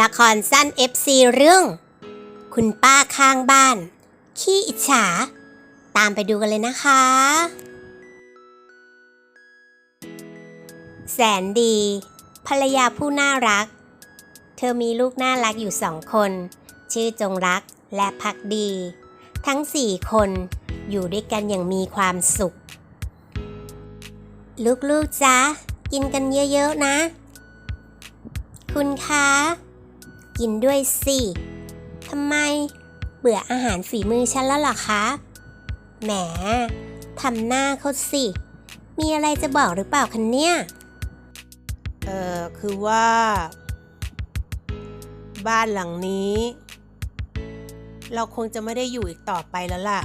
ละครสั้น FC เรื่อง คุณป้าข้างบ้าน ขี้อิจฉา ตามไปดูกันเลยนะคะ แสนดี ภรรยาผู้น่ารัก เธอมีลูกน่ารักอยู่สองคน ชื่อจงรักและพักดี ทั้งสี่คนอยู่ด้วยกันอย่างมีความสุข ลูกๆจ๊ะกินกันเยอะ ๆ นะ คุณคะ กินด้วยสิทำไม เบื่ออาหารฝีมือฉันแล้วเหรอคะ แหมทำหน้าเขาสิ มีอะไรจะบอกหรือเปล่าคะเนี่ย เออคือว่า บ้านหลังนี้ เราคงจะไม่ได้อยู่อีกต่อไปแล้วล่ะ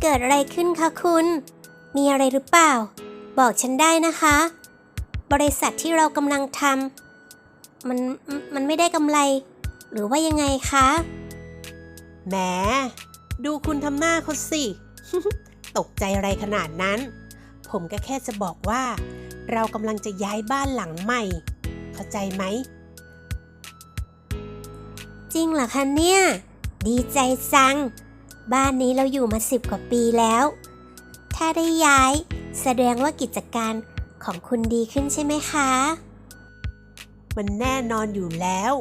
เกิดอะไรขึ้นคะคุณ มีอะไรหรือเปล่า บอกฉันได้นะคะ บริษัทที่เรากำลังทำ มันมันไม่ได้กำไร หรือว่ายังไงคะแหมดูคุณทำหน้าเขาสิ ตกใจอะไรขนาดนั้น ผมก็แค่จะบอกว่า เรากำลังจะย้ายบ้านหลังใหม่ เข้าใจไหม จริงเหรอคะเนี่ย ดีใจจัง บ้านนี้เราอยู่มาสิบกว่าปีแล้ว ถ้าได้ย้ายแสดงว่ากิจการของคุณดีขึ้นใช่ไหมคะ มันแน่นอนอยู่แล้ว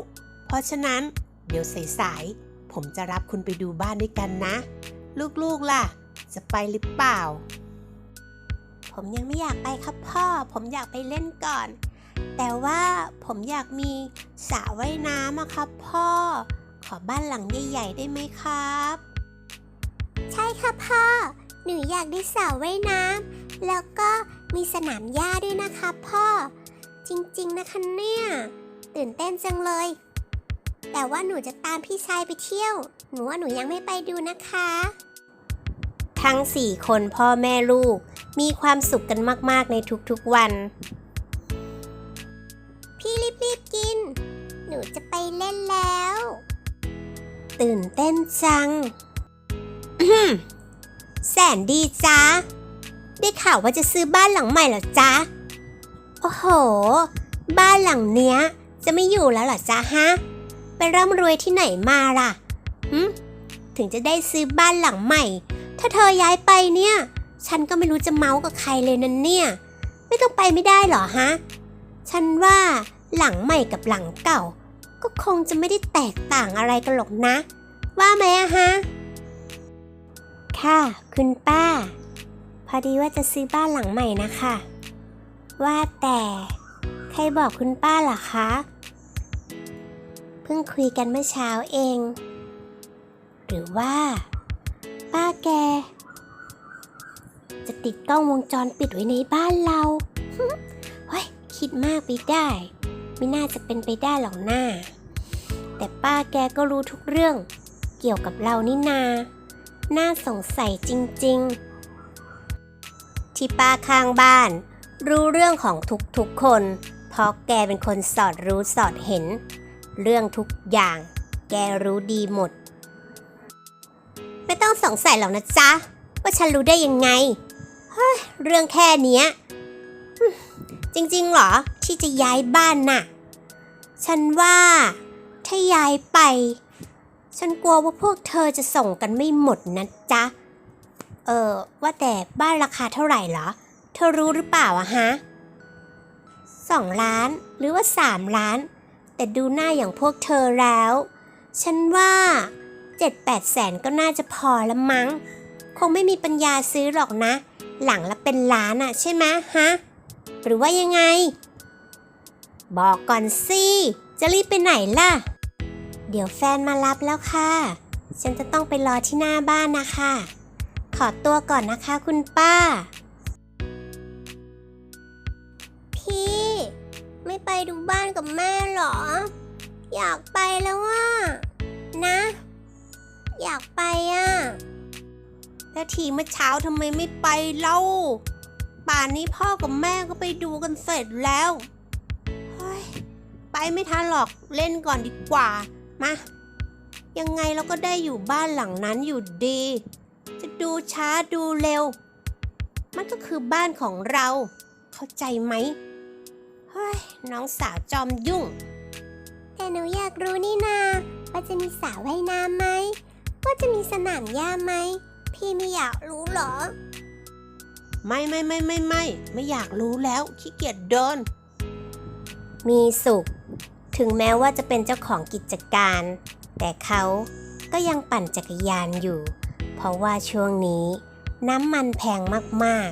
เพราะฉะนั้น เดี๋ยวสายๆผมจะรับคุณไปดูบ้านด้วยกันนะ ลูกๆล่ะ จะไปหรือเปล่า ผมยังไม่อยากไปครับพ่อ ผมอยากไปเล่นก่อน แต่ว่าผมอยากมีสระว่ายน้ำอะครับพ่อ ขอบ้านหลังใหญ่ๆได้ไหมครับ ใช่ค่ะพ่อ หนูอยากได้สระว่ายน้ำแล้วก็มีสนามหญ้าด้วยนะคะพ่อ จริงๆนะคะเนี่ยตื่นเต้นจังเลย แต่ว่าหนูจะตามพี่ชายไปเที่ยว หนูว่าหนูยังไม่ไปดูนะคะ ทั้งสี่คนพ่อแม่ลูก มีความสุขกันมากๆในทุกๆวัน พี่รีบๆกิน หนูจะไปเล่นแล้ว ตื่นเต้นจังแสนดีจ้าได้ข่าวว่าจะซื้อบ้านหลังใหม่เหรอจ๊ะ โอ้โห บ้านหลังเนี้ย จะไม่อยู่แล้วเหรอจ๊ะฮะ ไปร่ำรวยที่ไหนมาล่ะหึถึงจะได้ซื้อบ้านหลังใหม่ ถ้าเธอย้ายไปเนี่ย ฉันก็ไม่รู้จะเมาส์กับใครเลยนั่นเนี่ย ไม่ต้องไปไม่ได้เหรอฮะ ฉันว่าหลังใหม่กับหลังเก่า ก็คงจะไม่ได้แตกต่างอะไรกันหรอกนะ ว่าไหมอะฮะ ค่ะ คุณป้า พอดีว่าจะซื้อบ้านหลังใหม่นะคะ ว่าแต่ ใครบอกคุณป้าล่ะคะ เพิ่งคุยกันเมื่อเช้าเอง หรือว่า ป้าแก จะติดกล้องวงจรปิดไว้ในบ้านเราเฮ้ยคิดมากไปได้ ไม่น่าจะเป็นไปได้หรอกหน้า แต่ป้าแกก็รู้ทุกเรื่อง เกี่ยวกับเรานี่นา น่าสงสัยจริง ๆ ที่ป้าข้างบ้าน รู้เรื่องของทุกๆคน เพราะแกเป็นคนสอดรู้สอดเห็น เรื่องทุกอย่าง แกรู้ดีหมด ไม่ต้องสงสัยหรอกนะจ๊ะ ว่าฉันรู้ได้ยังไง เฮ้ย เรื่องแค่เนี้ย จริงๆหรอ ที่จะย้ายบ้านน่ะ ฉันว่า ถ้าย้ายไป ฉันกลัวว่าพวกเธอจะส่งกันไม่หมดนะจ๊ะ เออว่าแต่บ้านราคาเท่าไหร่เหรอ เธอรู้หรือเปล่าอะฮะสองล้านหรือว่าสามล้าน แต่ดูหน้าอย่างพวกเธอแล้ว ฉันว่าเจ็ดแปดแสนก็น่าจะพอละมั้ง คงไม่มีปัญญาซื้อหรอกนะ หลังละเป็นล้านอะใช่ไหมฮะ หรือว่ายังไง บอกก่อนสิ จะรีบไปไหนล่ะ เดี๋ยวแฟนมารับแล้วค่ะ ฉันจะต้องไปรอที่หน้าบ้านนะคะ ขอตัวก่อนนะคะคุณป้า ไม่ไปดูบ้านกับแม่เหรอ อยากไปแล้วว่านะ อยากไปอะ แล้วทีเมื่อเช้าทำไมไม่ไปเล่า ป่านนี้พ่อกับแม่ก็ไปดูกันเสร็จแล้วเฮ้ยไปไม่ทันหรอกเล่นก่อนดีกว่า มา ยังไงเราก็ได้อยู่บ้านหลังนั้นอยู่ดี จะดูช้าดูเร็ว มันก็คือบ้านของเรา เข้าใจไหม เฮ้ย น้องสาวจอมยุ่ง แต่หนูอยากรู้นี่นา ว่าจะมีสระว่ายน้ำไหม ว่าจะมีสนามหญ้าไหม พี่ไม่อยากรู้เหรอ ไม่ไม่ไม่ไม่ไม่ไม่อยากรู้แล้วขี้เกียจเดิน มีสุข ถึงแม้ว่าจะเป็นเจ้าของกิจการ แต่เขาก็ยังปั่นจักรยานอยู่ เพราะว่าช่วงนี้ น้ำมันแพงมาก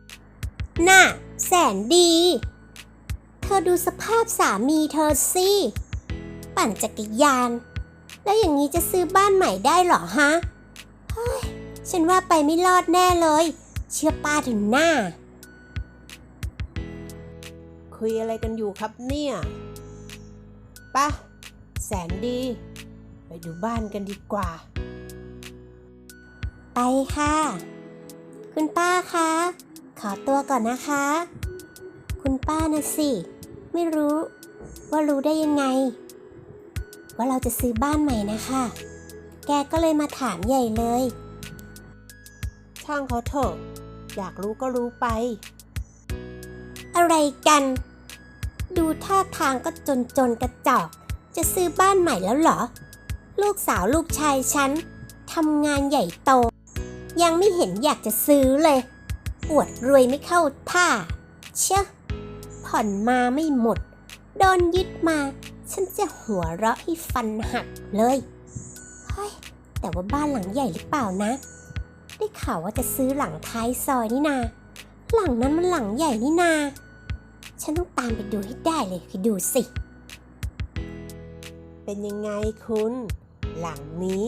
ๆ น่ะ แสนดี เธอดูสภาพสามีเธอสิ ปั่นจักรยาน แล้วอย่างนี้จะซื้อบ้านใหม่ได้เหรอฮะเฮ้ยฉันว่าไปไม่รอดแน่เลย เชื่อป้าถึงหน้า คุยอะไรกันอยู่ครับเนี่ยปะแสนดี ไปดูบ้านกันดีกว่า ไปค่ะ คุณป้าคะ ขอตัวก่อนนะคะ คุณป้านะสิ ไม่รู้ ว่ารู้ได้ยังไง ว่าเราจะซื้อบ้านใหม่นะคะ แกก็เลยมาถามใหญ่เลย ช่างเขาเถอะ อยากรู้ก็รู้ไป อะไรกัน ดูท่าทางก็จนจนกระจอก จะซื้อบ้านใหม่แล้วเหรอ ลูกสาวลูกชายฉันทำงานใหญ่โต ยังไม่เห็นอยากจะซื้อเลย อวดรวยไม่เข้าท่า เชะผ่อนมาไม่หมด โดนยึดมา ฉันจะหัวเราะให้ฟันหักเลย เฮ้ย แต่ว่าบ้านหลังใหญ่หรือเปล่านะ ได้ข่าวว่าจะซื้อหลังท้ายซอยนี่นา หลังนั้นมันหลังใหญ่นี่นา ฉันต้องตามไปดูให้ได้เลยไปดูสิ เป็นยังไงคุณ หลังนี้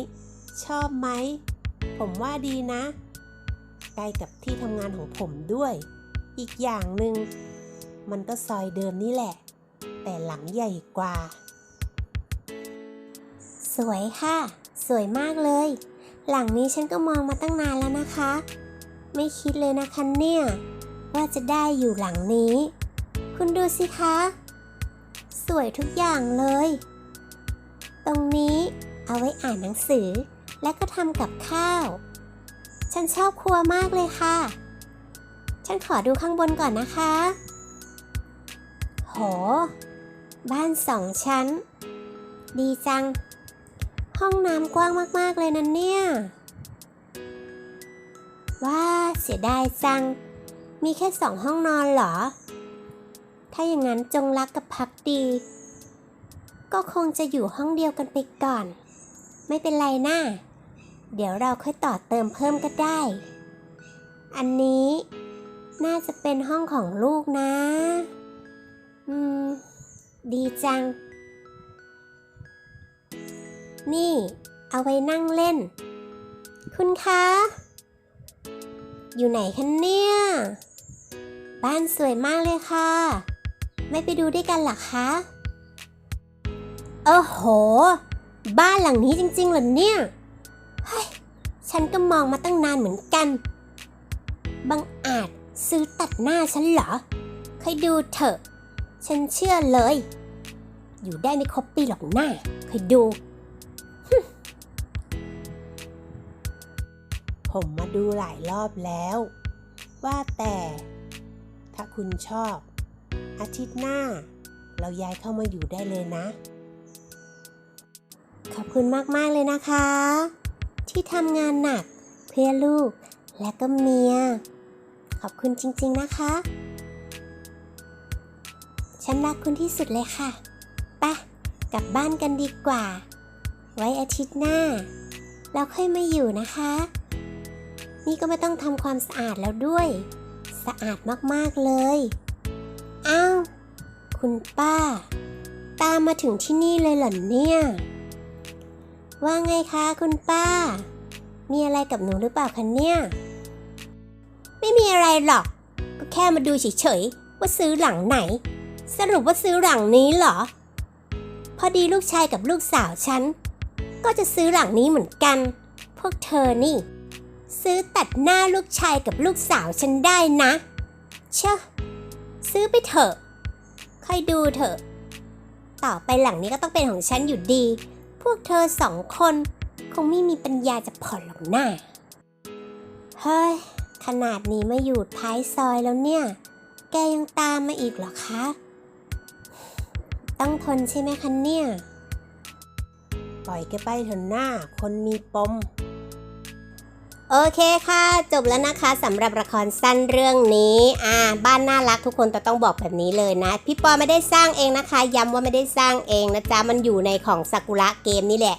ชอบไหม ผมว่าดีนะ กล้กับที่ทำงานของผมด้วย อีกอย่างหนึ่งมันก็ซอยเดิมนี่แหละ แต่หลังใหญ่กว่า สวยค่ะ สวยมากเลย หลังนี้ฉันก็มองมาตั้งนานแล้วนะคะ ไม่คิดเลยนะคะเนี่ย ว่าจะได้อยู่หลังนี้ คุณดูสิคะ สวยทุกอย่างเลย ตรงนี้เอาไว้อ่านหนังสือและก็ทำกับข้าว ฉันชอบครัวมากเลยค่ะ ฉันขอดูข้างบนก่อนนะคะ โห บ้านสองชั้น ดีจัง ห้องน้ำกว้างมากๆเลยนะเนี่ย ว่าเสียดายจัง มีแค่สองห้องนอนเหรอ ถ้าอย่างนั้นจงรักกับพักดี ก็คงจะอยู่ห้องเดียวกันไปก่อน ไม่เป็นไรนะ่า เดี๋ยวเราค่อยต่อเติมเพิ่มก็ได้ อันนี้ น่าจะเป็นห้องของลูกนะ อืม ดีจัง นี่ เอาไว้นั่งเล่น คุณคะ อยู่ไหนคะเนี่ย บ้านสวยมากเลยค่ะ ไม่ไปดูด้วยกันหรอคะ โอ้โห บ้านหลังนี้จริงๆเหรอเนี่ย ฉันก็มองมาตั้งนานเหมือนกัน บังอาจซื้อตัดหน้าฉันเหรอค่อยดูเถอะ ฉันเชื่อเลย อยู่ได้ไม่ครบปีหรอกหน้าค่อยดู ผมมาดูหลายรอบแล้ว ว่าแต่ ถ้าคุณชอบ อาทิตย์หน้า เราย้ายเข้ามาอยู่ได้เลยนะ ขอบคุณมาก ๆ เลยนะคะ ที่ทำงานหนัก เพื่อลูกและก็เมีย ขอบคุณจริงๆนะคะ ฉันรักคุณที่สุดเลยค่ะปะกลับบ้านกันดีกว่า ไว้อาทิตย์หน้า เราค่อยมาอยู่นะคะ นี่ก็ไม่ต้องทำความสะอาดแล้วด้วย สะอาดมากๆเลยอ้าวคุณป้า ตามมาถึงที่นี่เลยเหรอเนี่ย ว่าไงคะคุณป้า มีอะไรกับหนูหรือเปล่าคะเนี่ย ไม่มีอะไรหรอก ก็แค่มาดูเฉยๆ ว่าซื้อหลังไหน สรุปว่าซื้อหลังนี้เหรอ พอดีลูกชายกับลูกสาวฉัน ก็จะซื้อหลังนี้เหมือนกัน พวกเธอนี่ ซื้อตัดหน้าลูกชายกับลูกสาวฉันได้นะ เชอะซื้อไปเถอะค่อยดูเถอะ ต่อไปหลังนี้ก็ต้องเป็นของฉันอยู่ดี พวกเธอสองคน คงไม่มีปัญญาจะผ่อนหรอกนะเฮ้ย ขนาดนี้มาอยู่ท้ายซอยแล้วเนี่ย แกยังตามมาอีกเหรอคะ ต้องทนใช่ไหมคะเนี่ย ปล่อยแกไปเถอะหน้า คนมีปม โอเคค่ะ จบแล้วนะคะสำหรับละครสั้นเรื่องนี้อ่าบ้านน่ารักทุกคนแต่ต้องบอกแบบนี้เลยนะ พี่ปอไม่ได้สร้างเองนะคะ ย้ำว่าไม่ได้สร้างเองนะจ๊ะ มันอยู่ในของซากุระเกมนี่แหละ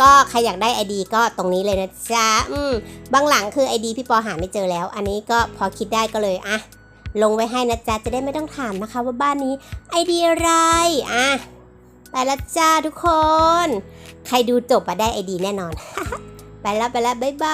ก็ใครอยากได้ไอดีก็ตรงนี้เลยนะจ๊ะอืมบางหลังคือไอดีพี่ปอหาไม่เจอแล้ว อันนี้ก็พอคิดได้ก็เลยอะลงไว้ให้นะจ๊ะ จะได้ไม่ต้องถามนะคะว่าบ้านนี้ไอดีอะไรอะไปล้วจ้าทุกคน ใครดูจบอะได้ไอดีแน่นอน ไปแล้วไ